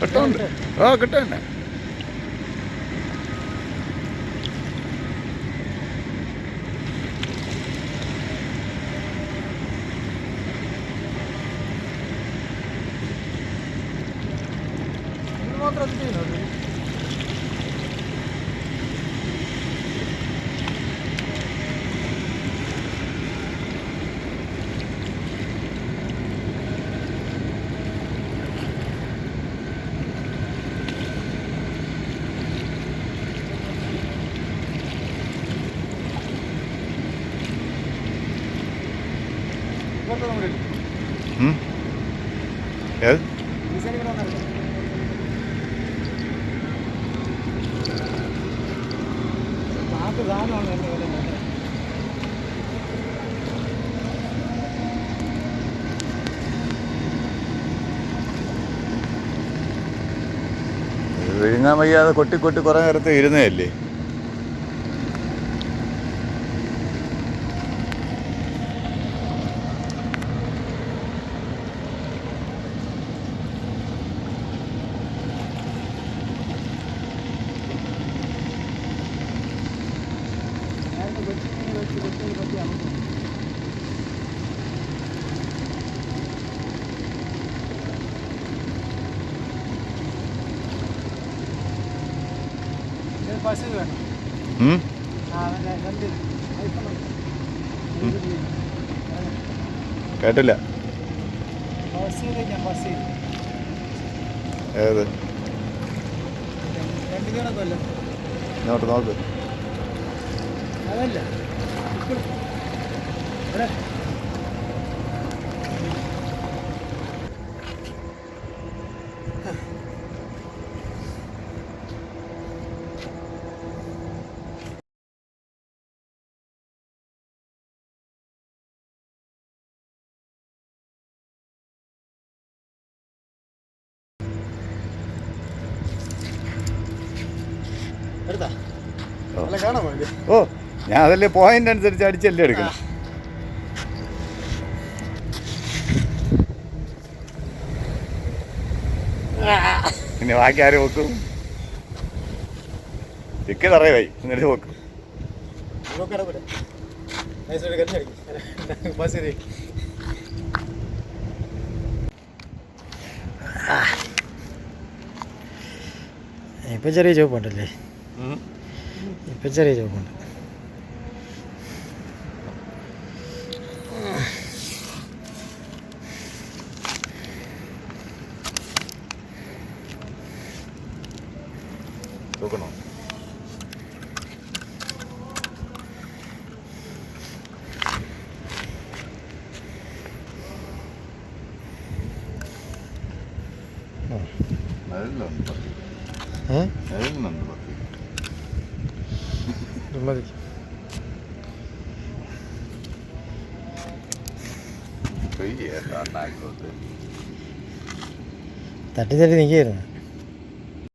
കിട്ടുന്നുണ്ട്. ഓ കിട്ടും തന്നെ ഇത് മാത്രം ഇത് വിഴുങ്ങാൻ വയ്യാതെ കൊട്ടി കൊട്ടി കുറേ നേരത്തെ ഇരുന്നതല്ലേ? കേട്ടില്ല. ഏത്? നോട്ട് നോക്ക്. അതല്ല. എടുത്താ. അല്ല കാണാൻ വേണ്ടി ഓ. ഞാൻ അതല്ലേ പോയിന്റ് അനുസരിച്ച് അടിച്ചല്ലേ എടുക്കണം പിന്നെ ബാക്കി ആരും നോക്കും ചിക്ക് തറയായി എന്നിട്ട് ബസ്സിൽ ഇപ്പം ചെറിയ ചോപ്പുണ്ടല്ലേ ഇപ്പം ചെറിയ ചോപ്പുണ്ട് അതിലുണ്ട് മതി തട്ടി തട്ടി നിൽക്കുകയായിരുന്നു.